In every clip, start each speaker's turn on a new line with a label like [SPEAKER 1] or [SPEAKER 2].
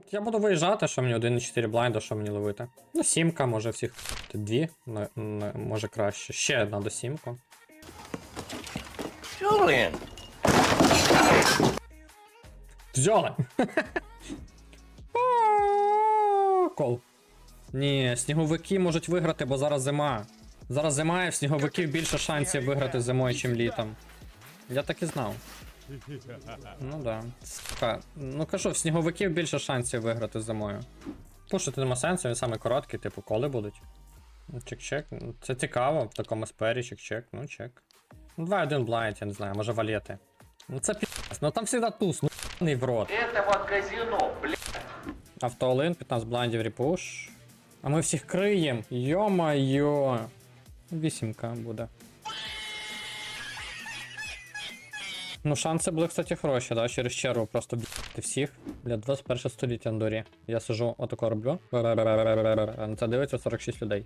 [SPEAKER 1] Ну, я буду виїжджати, що мені 1,4 блайнда, що мені ловити. Ну, сімка, може всіх дві, на- на- може краще. Ще одна до сімку.
[SPEAKER 2] Julian.
[SPEAKER 1] Взяли! Кол. Ні, сніговики можуть виграти, бо зараз зима. Зараз зима, і в сніговиків більше шансів виграти зимою, чим літом. Я так і знав. Ну да. Сука. Ну кажу, в сніговиків більше шансів виграти зимою. Пушити нема сенсу, він саме короткий, типу, коли будуть. Ну, Чек-чек. Ну, Це цікаво, в такому спері, чек-чек, ну чек. Ну, 2-1 блайнд, я не знаю, може валети. Ну це пі***ць, ну там завжди туз, ну в рот.
[SPEAKER 2] Это казино, блядь.
[SPEAKER 1] Автоолин, 15 блайндів репуш. А ми всіх криєм. Йо-майо. Вісімка буде. Ну, шанси були, кстати, хороші, да? Через черву просто б'яти всіх. Бля, 21 століття Андорі. Я сижу, отако роблю. На Це дивиться 46 людей.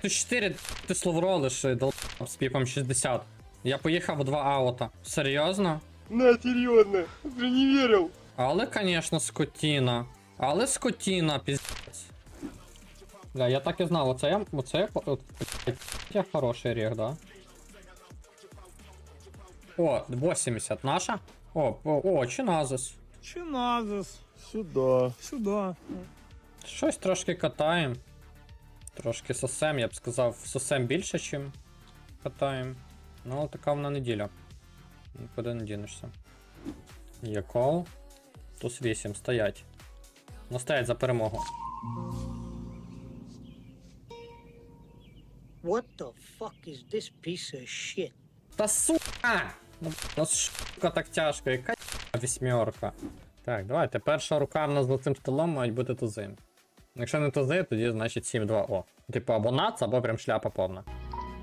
[SPEAKER 1] Ти 4, ти словролиш, дол з піпом 60. Я поїхав у два аута. Серйозно?
[SPEAKER 3] На, серьезно, уже не верил.
[SPEAKER 1] Але, конечно, скотіна. Але скотіна, піздець. Бля, я так і знав, оце я. Оце я. Я хороший ріг, да? О, 80 наша? О, о, о, чиназис.
[SPEAKER 4] Чиназис.
[SPEAKER 3] Сюда.
[SPEAKER 4] Сюда.
[SPEAKER 1] Щось трошки катаємо. Трошки сосем, я б сказав, сосем більше, чим катаємо. Ну, така вона неділя. Нікуди не дінешся. Є кол. Туз 8, стоять. Ну, стоять за перемогу.
[SPEAKER 5] What the fuck is this piece of shit?
[SPEAKER 1] Та сука! Ну, ну шука так тяжко, яка вісьмерка. Так, давайте. Перша рука в нас за цим столом мають бути тузи. Якщо не тузи, тоді значить 7-2 о. Типу або нац, або прям шляпа повна.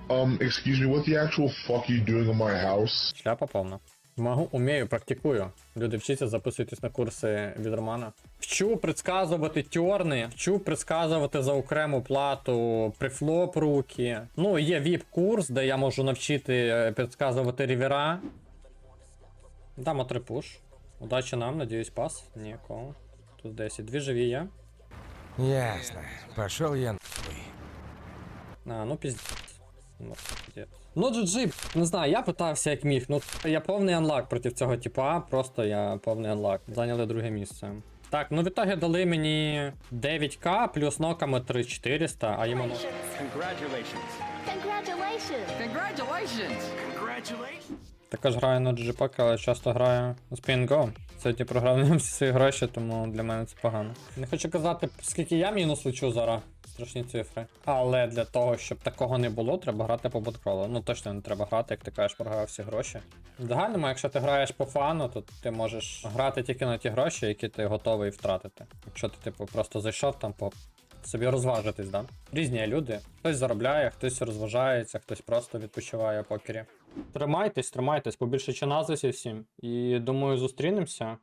[SPEAKER 6] Um, excuse me, what the actual fuck are you doing in my house?
[SPEAKER 1] Шляпа повна. Могу, умію, практикую. Люди вчаться, записуйтесь на курси від Романа. Вчу предсказувати тьорни, вчу предсказувати за окрему плату прифлоп руки. Ну, є віп-курс, де я можу навчити е, предсказувати рівера. Дамо три пуш. Удачі нам, надіюсь, пас. Нікого. Тут 10. Дві живі є.
[SPEAKER 7] Ясно. Пошел я
[SPEAKER 1] А, ну піздець. Ну. Ну, GG, не знаю, я питався як міг. Ну, я повний анлак проти цього типа, просто я повний анлак. Зайняли друге місце. Так, ну в ітогі дали мені 9к плюс ноками 3400, а йому.
[SPEAKER 8] Congratulations!
[SPEAKER 1] Також граю на GG але часто граю Spin Go. Сьогодні програв всі свої гроші, тому для мене це погано. Не хочу казати, скільки я мінус лечу зараз. Страшні цифри. Але для того, щоб такого не було, треба грати по боткролу. Ну точно не треба грати, як ти кажеш, програв всі гроші. В загальному, якщо ти граєш по фану, то ти можеш грати тільки на ті гроші, які ти готовий втратити. Якщо ти, типу, просто зайшов там по. Собі розважитись, да? Різні люди. Хтось заробляє, хтось розважається, хтось просто відпочиває в покері. Тримайтесь, тримайтесь, побільше чиназисів всім. І думаю, зустрінемося.